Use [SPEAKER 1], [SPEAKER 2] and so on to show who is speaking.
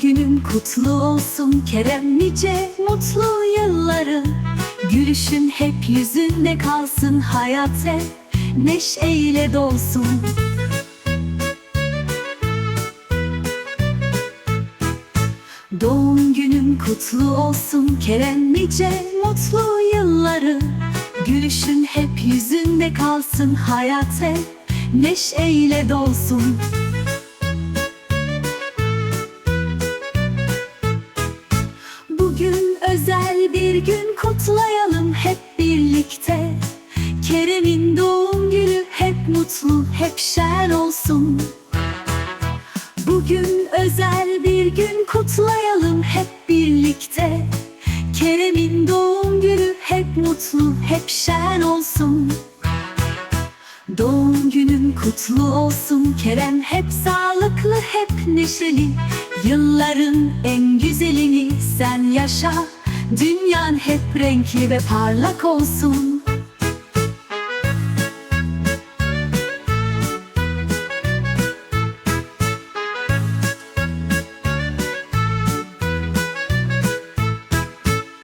[SPEAKER 1] günün kutlu olsun Kerem nice mutlu yılları. Gülüşün hep yüzünde kalsın hayat hep neşeyle dolsun. Doğum günün kutlu olsun Kerem nice mutlu yılları. Gülüşün hep yüzünde kalsın hayat hep neşeyle dolsun Bugün özel bir gün kutlayalım hep birlikte. Kerem'in doğum günü hep mutlu hep şen olsun. Bugün özel bir gün kutlayalım hep birlikte. Kerem'in doğum günü hep mutlu hep şen olsun. Doğum günün kutlu olsun Kerem hep sağlıklı hep neşeli. Yılların en güzelini sen yaşa Dünyan hep renkli ve parlak olsun